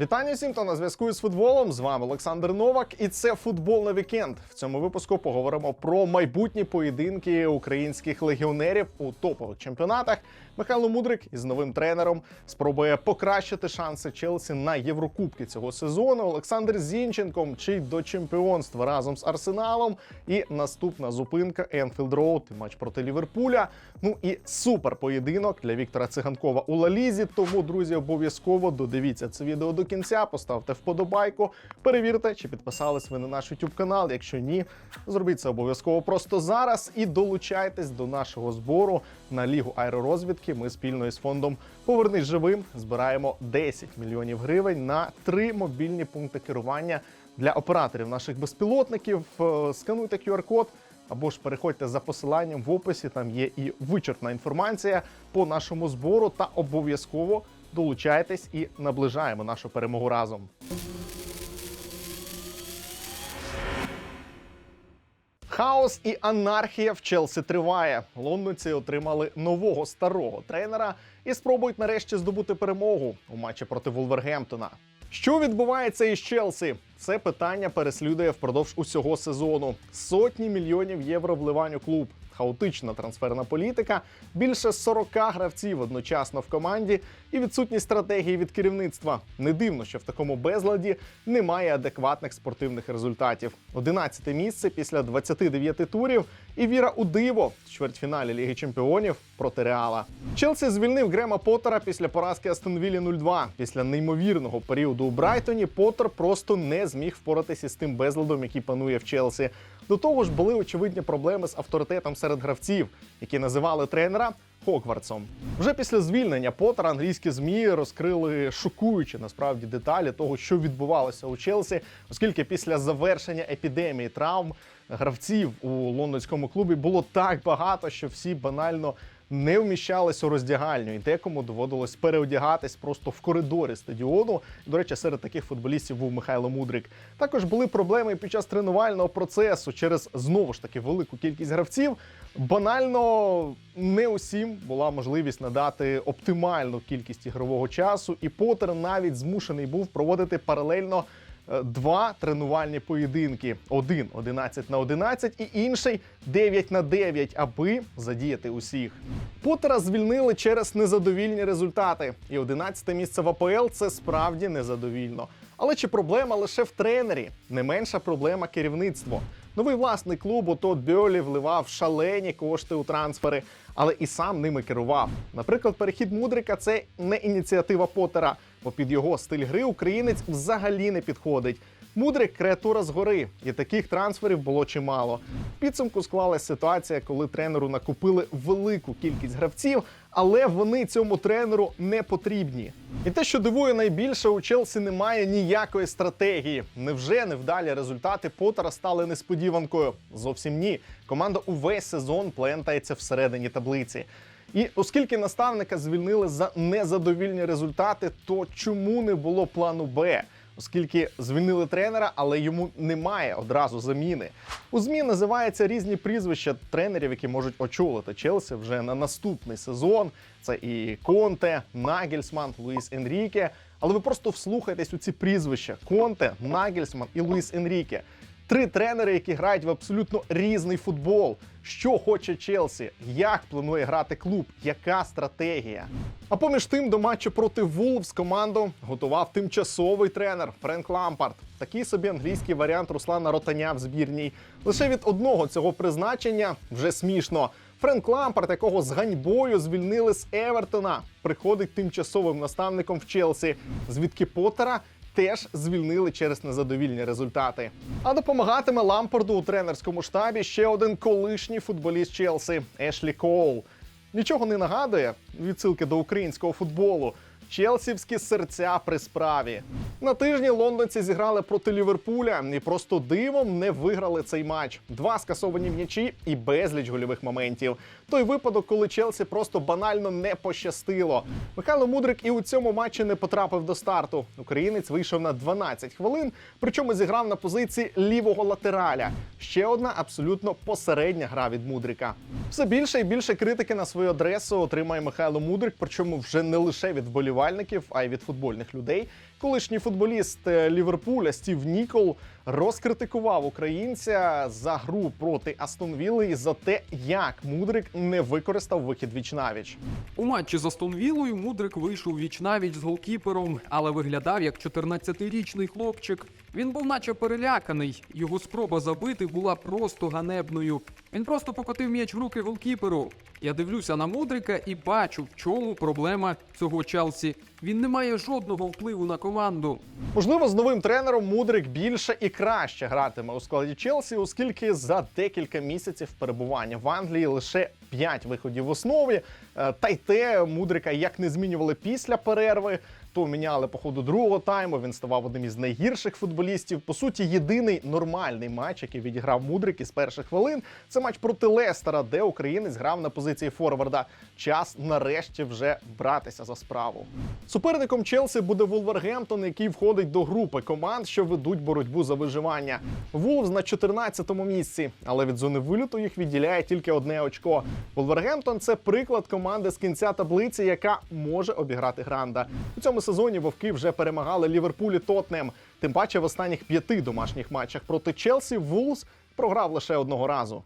Вітання всім, хто на зв'язку з футболом. З вами Олександр Новак, і це футбольний вікенд. В цьому випуску поговоримо про майбутні поєдинки українських легіонерів у топових чемпіонатах. Михайло Мудрик із новим тренером спробує покращити шанси Челсі на Єврокубки цього сезону. Олександр Зінченко мчить до чемпіонства разом з Арсеналом. І наступна зупинка Енфілд Роуд, матч проти Ліверпуля. Ну і супер поєдинок для Віктора Циганкова у Лалізі. Тому, друзі, обов'язково додивіться це відео до кінця, поставте вподобайку, перевірте, чи підписались ви на наш YouTube канал. Якщо ні, зробіть це обов'язково просто зараз і долучайтесь до нашого збору на лігу аеророзвідки. Ми спільно із фондом Повернись живим збираємо 10 мільйонів гривень на три мобільні пункти керування для операторів наших безпілотників. Е, Скануйте QR-код. Або ж переходьте за посиланням в описі. Там є і вичерпна інформація по нашому збору. Та обов'язково долучайтесь і наближаємо нашу перемогу разом. Хаос і анархія в Челсі триває. Лондонці отримали нового старого тренера і спробують нарешті здобути перемогу у матчі проти Вулвергемптона. Що відбувається із Челсі? Це питання переслідує впродовж усього сезону. Сотні мільйонів євро вливань у клуб. Хаотична трансферна політика, більше 40 гравців одночасно в команді і відсутність стратегії від керівництва. Не дивно, що в такому безладі немає адекватних спортивних результатів. 11 місце після 29 турів і віра у диво в чвертьфіналі Ліги Чемпіонів проти Реала. Челсі звільнив Грема Поттера після поразки Астонвілі 0-2. Після неймовірного періоду у Брайтоні Поттер просто не зміг впоратися з тим безладом, який панує в Челсі. До того ж, були очевидні проблеми з авторитетом серед гравців, які називали тренера Хогвартсом. Вже після звільнення Поттера англійські змі розкрили шокуючі насправді деталі того, що відбувалося у Челсі, оскільки після завершення епідемії травм гравців у лондонському клубі було так багато, що всі банально не вміщались у роздягальню, і декому доводилось переодягатись просто в коридорі стадіону. До речі, серед таких футболістів був Михайло Мудрик. Також були проблеми під час тренувального процесу через знову ж таки велику кількість гравців. Банально не усім була можливість надати оптимальну кількість ігрового часу, і Поттер навіть змушений був проводити паралельно два тренувальні поєдинки: один 11 на 11 і інший 9 на 9, аби задіяти усіх. Поттера звільнили через незадовільні результати, і 11 місце в АПЛ це справді незадовільно. Але чи проблема лише в тренері? Не менша проблема керівництво. Новий власник клубу Тод Бьолі вливав шалені кошти у трансфери, але і сам ними керував. Наприклад, перехід Мудрика це не ініціатива Поттера, бо під його стиль гри українець взагалі не підходить. Мудрик креатура згори, і таких трансферів було чимало. В підсумку склалася ситуація, коли тренеру накупили велику кількість гравців, але вони цьому тренеру не потрібні. І те, що дивує найбільше, у Челсі немає ніякої стратегії. Невже невдалі результати Поттера стали несподіванкою? Зовсім ні. Команда увесь сезон плентається всередині таблиці. І оскільки наставника звільнили за незадовільні результати, то чому не було плану Б? Оскільки звільнили тренера, але йому немає одразу заміни. У змі називаються різні прізвища тренерів, які можуть очолити Челсі вже на наступний сезон. Це і Конте, Нагельсман, Луїс Енріке. Але ви просто вслухайтесь у ці прізвища: Конте, Нагельсман і Луїс Енріке. Три тренери, які грають в абсолютно різний футбол. Що хоче Челсі, як планує грати клуб, яка стратегія. А поміж тим до матчу проти Вулвс команду готував тимчасовий тренер Френк Лампард. Такий собі англійський варіант Руслана Ротаня в збірній. Лише від одного цього призначення вже смішно. Френк Лампард, якого з ганьбою звільнили з Евертона, приходить тимчасовим наставником в Челсі, звідки Поттера теж звільнили через незадовільні результати. А допомагатиме Лампарду у тренерському штабі ще один колишній футболіст Челсі Ешлі Коул. Нічого не нагадує відсилки до українського футболу. Челсівські серця при справі. На тижні лондонці зіграли проти Ліверпуля і просто дивом не виграли цей матч. Два скасовані м'ячі і безліч гольових моментів. Той випадок, коли Челсі просто банально не пощастило. Михайло Мудрик і у цьому матчі не потрапив до старту. Українець вийшов на 12 хвилин, причому зіграв на позиції лівого латераля. Ще одна абсолютно посередня гра від Мудрика. Все більше і більше критики на свою адресу отримає Михайло Мудрик, причому вже не лише від вболівальників, а й від футбольних людей. Колишній футболіст е, Ліверпуля Стів Нікол розкритикував українця за гру проти Астон Вілли і за те, як Мудрик не використав вихід віч-навіч. У матчі з Астон Віллою Мудрик вийшов віч-навіч з голкіпером, але виглядав як 14-річний хлопчик. Він був наче переляканий. Його спроба забити була просто ганебною. Він просто покотив м'яч в руки голкіперу. Я дивлюся на Мудрика і бачу, в чому проблема цього Челсі. Він не має жодного впливу на команду. Можливо, з новим тренером Мудрик більше і краще гратиме у складі Челсі, оскільки за декілька місяців перебування в Англії лише 5 виходів в основі. Е, Та й те Мудрика як не змінювали після перерви, то міняли по ходу другого тайму. Він ставав одним із найгірших футболістів. По суті, єдиний нормальний матч, який відіграв Мудрик із перших хвилин, це матч проти Лестера, де українець грав на позиції форварда. Час нарешті вже братися за справу. Суперником Челсі буде Вулвергемптон, який входить до групи команд, що ведуть боротьбу за виживання. Вулвз на 14-му місці, але від зони виліту їх відділяє тільки одне очко. Вулвергемптон це приклад команди з кінця таблиці, яка може обіграти Гранда. У цьому сезоні вовки вже перемагали Ліверпуль і Тотнем. Тим паче в останніх п'яти домашніх матчах проти Челсі Вулвз програв лише одного разу.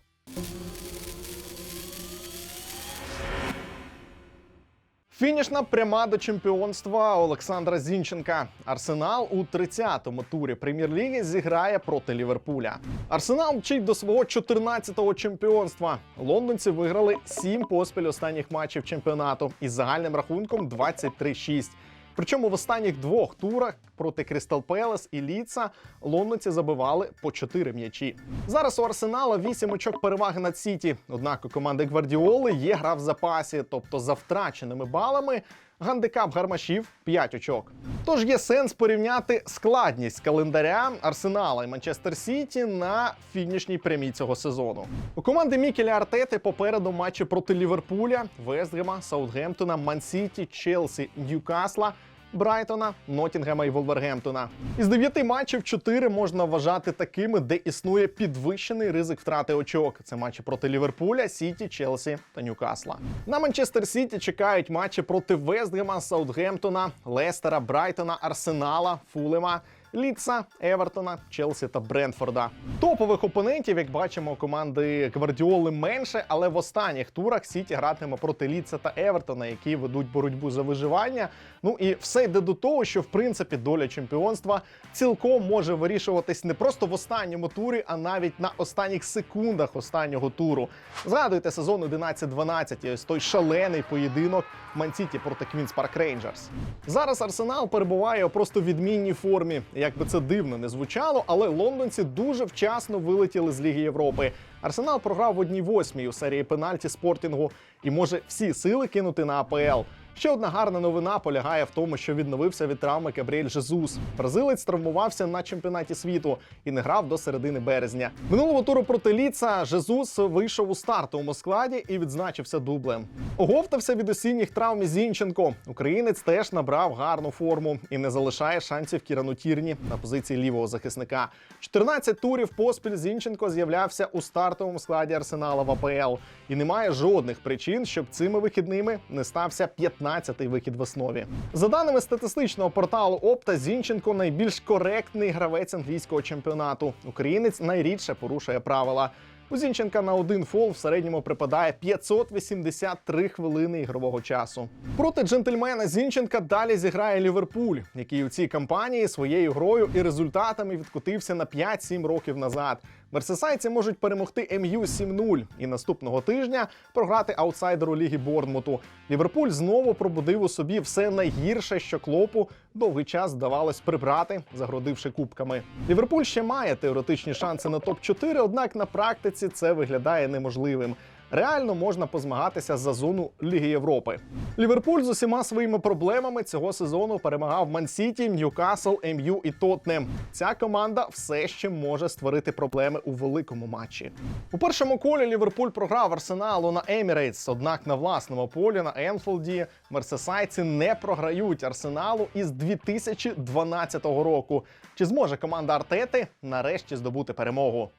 Фінішна пряма до чемпіонства Олександра Зінченка. Арсенал у 30-му турі прем'єр-ліги зіграє проти Ліверпуля. Арсенал мчить до свого 14-го чемпіонства. Лондонці виграли 7 поспіль останніх матчів чемпіонату із загальним рахунком 23-6. Причому в останніх двох турах проти Крістал Пелес і Ліца лондонці забивали по 4 м'ячі. Зараз у Арсенала 8 очок переваги над Сіті. Однак у команди Гвардіоли є гра в запасі, тобто за втраченими балами. Гандикап гармашів 5 очок. Тож є сенс порівняти складність календаря Арсенала і Манчестер Сіті на фінішній прямій цього сезону. У команди Мікеля Артети попереду матчі проти Ліверпуля, Вестгема, Саутгемптона, Мансіті, Челсі, Ньюкасла. Брайтона, Нотінгема і Волвергемптона. Із дев'яти матчів чотири можна вважати такими, де існує підвищений ризик втрати очок. Це матчі проти Ліверпуля, Сіті, Челсі та Ньюкасла. На Манчестер Сіті чекають матчі проти Вестгема, Саутгемптона, Лестера, Брайтона, Арсенала, Фулема. Ліца, Евертона, Челсі та Брентфорда. Топових опонентів, як бачимо, команди Гвардіоли менше, але в останніх турах Сіті гратиме проти Ліца та Евертона, які ведуть боротьбу за виживання. Ну і все йде до того, що в принципі доля чемпіонства цілком може вирішуватись не просто в останньому турі, а навіть на останніх секундах останнього туру. Згадуйте сезон 11-12 і ось той шалений поєдинок Мансіті проти Квінс Парк Рейнджерс. Зараз Арсенал перебуває у просто відмінній формі. Як би це дивно не звучало, але лондонці дуже вчасно вилетіли з Ліги Європи. Арсенал програв в одній восьмій у серії пенальті спортінгу і може всі сили кинути на АПЛ. Ще одна гарна новина полягає в тому, що відновився від травми Габріель Жезус. Бразилець травмувався на чемпіонаті світу і не грав до середини березня. Минулого туру проти Ліца Жезус вийшов у стартовому складі і відзначився дублем. Оговтався від осінніх травм Зінченко. Українець теж набрав гарну форму і не залишає шансів Кірану Тірні на позиції лівого захисника. 14 турів поспіль Зінченко з'являвся у стартовому складі Арсенала в АПЛ і немає жодних причин, щоб цими вихідними не стався 15-й вихід в основі. За даними статистичного порталу Опта, Зінченко найбільш коректний гравець англійського чемпіонату. Українець найрідше порушує правила. У Зінченка на один фол в середньому припадає 583 хвилини ігрового часу. Проти джентльмена Зінченка далі зіграє Ліверпуль, який у цій кампанії своєю грою і результатами відкотився на 5-7 років назад. Мерсесайці можуть перемогти МЮ 7-0 і наступного тижня програти аутсайдеру ліги Борнмуту. Ліверпуль знову пробудив у собі все найгірше, що клопу довгий час вдавалось прибрати, загородивши кубками. Ліверпуль ще має теоретичні шанси на топ-4, однак на практиці це виглядає неможливим. Реально можна позмагатися за зону Ліги Європи. Ліверпуль з усіма своїми проблемами цього сезону перемагав Ман-Сіті, Ньюкасл, МЮ і Тотнем. Ця команда все ще може створити проблеми у великому матчі. У першому колі Ліверпуль програв Арсеналу на Емірейтс, однак на власному полі на Енфілді мерсесайці не програють Арсеналу із 2012 року. Чи зможе команда Артети нарешті здобути перемогу?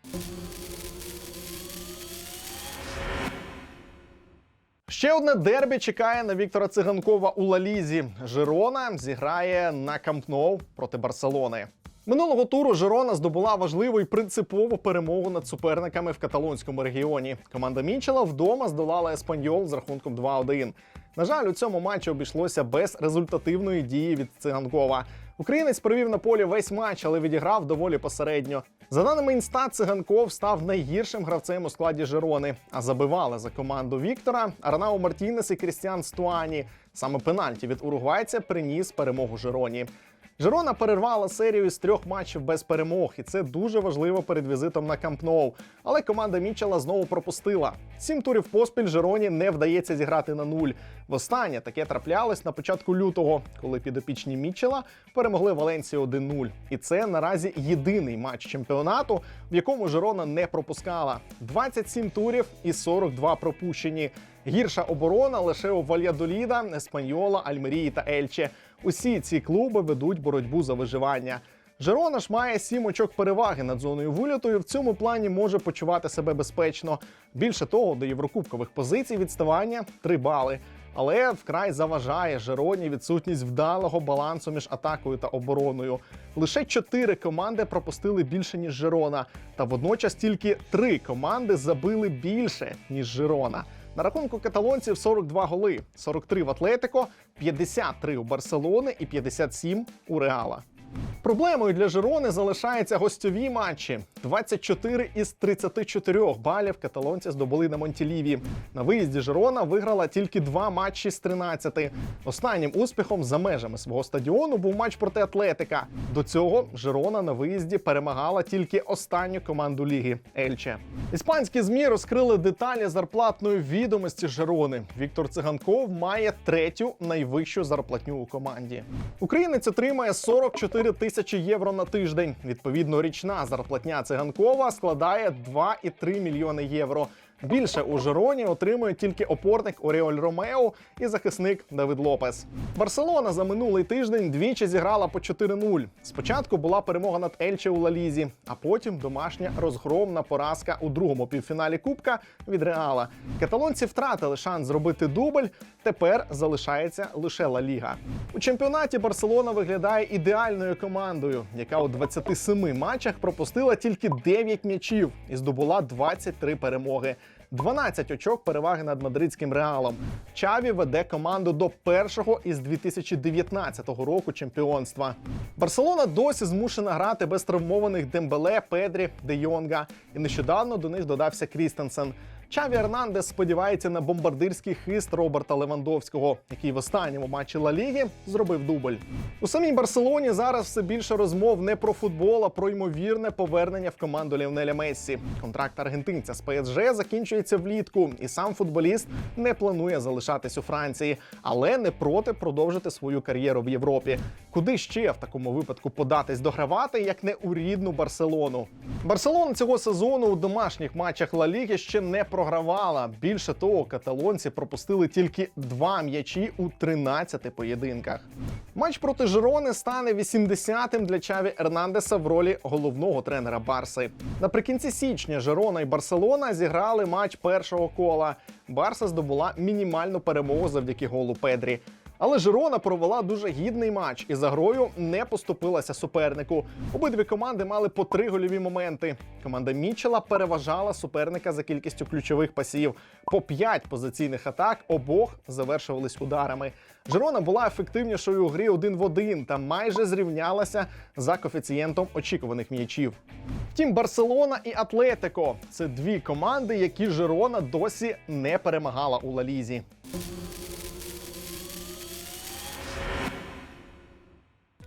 Ще одне дербі чекає на Віктора Циганкова у Лалізі. Жирона зіграє на Камп Ноу проти Барселони. Минулого туру Жирона здобула важливу і принципову перемогу над суперниками в каталонському регіоні. Команда Мічела вдома здолала Еспаньол з рахунком 2-1. На жаль, у цьому матчі обійшлося без результативної дії від Циганкова. Українець провів на полі весь матч, але відіграв доволі посередньо. За даними інста, циганков став найгіршим гравцем у складі Жерони. А забивали за команду Віктора Арнау Мартінес і Крістіан Стуані. Саме пенальті від уругвайця приніс перемогу Жироні. Жирона перервала серію з трьох матчів без перемог, і це дуже важливо перед візитом на Камп Ноу. Але команда Мічела знову пропустила. Сім турів поспіль Жироні не вдається зіграти на нуль. Востаннє таке траплялось на початку лютого, коли підопічні Мічела перемогли Валенсію 1-0. І це наразі єдиний матч чемпіонату, в якому Жирона не пропускала. 27 турів і 42 пропущені. Гірша оборона лише у Вальядоліда, Еспаньола, Альмерії та Ельче. Усі ці клуби ведуть боротьбу за виживання. Жерона ж має сім очок переваги над зоною виліту і в цьому плані може почувати себе безпечно. Більше того, до єврокубкових позицій відставання 3 бали. Але вкрай заважає Жероні відсутність вдалого балансу між атакою та обороною. Лише чотири команди пропустили більше ніж Жерона, та водночас тільки три команди забили більше ніж Жерона. На рахунку каталонців 42 голи, 43 в Атлетико, 53 у Барселони і 57 у Реала. Проблемою для Жирони залишаються гостьові матчі. 24 із 34 балів каталонці здобули на Монтіліві. На виїзді Жирона виграла тільки два матчі з 13. Останнім успіхом за межами свого стадіону був матч проти Атлетика. До цього Жирона на виїзді перемагала тільки останню команду ліги Ельче. Іспанські змі розкрили деталі зарплатної відомості Жирони. Віктор Циганков має третю найвищу зарплатню у команді. Українець отримає 44 тисячі євро на тиждень. Відповідно, річна зарплатня циганкова складає 2,3 мільйони євро. Більше у Жироні отримує тільки опорник Оріоль Ромео і захисник Давид Лопес. Барселона за минулий тиждень двічі зіграла по 4-0. Спочатку була перемога над Ельче у Лалізі, а потім домашня розгромна поразка у другому півфіналі Кубка від Реала. Каталонці втратили шанс зробити дубль. Тепер залишається лише Ла Ліга. У чемпіонаті Барселона виглядає ідеальною командою, яка у 27 матчах пропустила тільки 9 м'ячів і здобула 23 перемоги. 12 очок переваги над мадридським реалом. Чаві веде команду до першого із 2019 року чемпіонства. Барселона досі змушена грати без травмованих Дембеле, Педрі, Де Йонга. І нещодавно до них додався Крістенсен. Чаві Ернандес сподівається на бомбардирський хист Роберта Левандовського, який в останньому матчі Ла Ліги зробив дубль. У самій Барселоні зараз все більше розмов не про футбол, а про ймовірне повернення в команду Ліонеля Мессі. Контракт аргентинця з ПСЖ закінчується влітку, і сам футболіст не планує залишатись у Франції, але не проти продовжити свою кар'єру в Європі. Куди ще в такому випадку податись догравати, як не у рідну Барселону? Барселона цього сезону у домашніх матчах Ла Ліги ще не програвала. Більше того, каталонці пропустили тільки два м'ячі у 13 поєдинках. Матч проти Жирони стане 80-тим для Чаві Ернандеса в ролі головного тренера Барси. Наприкінці січня Жирона і Барселона зіграли матч першого кола. Барса здобула мінімальну перемогу завдяки голу Педрі. Але Жирона провела дуже гідний матч і за грою не поступилася супернику. Обидві команди мали по три гольові моменти. Команда Мічела переважала суперника за кількістю ключових пасів. По п'ять позиційних атак обох завершувались ударами. Жирона була ефективнішою у грі один в один та майже зрівнялася за коефіцієнтом очікуваних м'ячів. Втім, Барселона і Атлетико це дві команди, які Жирона досі не перемагала у Лалізі.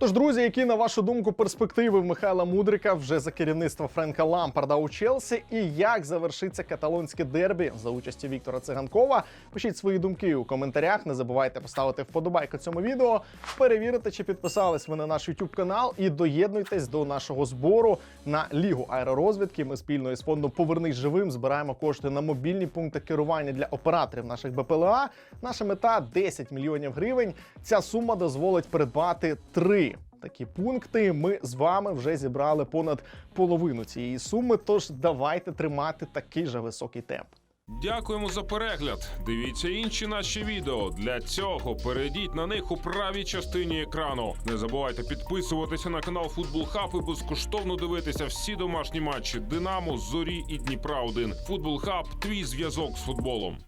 Тож, друзі, які на вашу думку перспективи в Михайла Мудрика вже за керівництва Френка Лампарда у Челсі, і як завершиться каталонське дербі за участі Віктора Циганкова? Пишіть свої думки у коментарях. Не забувайте поставити вподобайку цьому відео, перевірити, чи підписались ви на наш YouTube канал, і доєднуйтесь до нашого збору на лігу аеророзвідки. Ми спільно із фондом Повернись живим збираємо кошти на мобільні пункти керування для операторів наших БПЛА. Наша мета 10 мільйонів гривень. Ця сума дозволить придбати три. Такі пункти ми з вами вже зібрали понад половину цієї суми. Тож давайте тримати такий же високий темп. Дякуємо за перегляд. Дивіться інші наші відео. Для цього перейдіть на них у правій частині екрану. Не забувайте підписуватися на канал Футбол Хаб і безкоштовно дивитися всі домашні матчі Динамо, Зорі і Дніпра 1 Футбол Хаб твій зв'язок з футболом.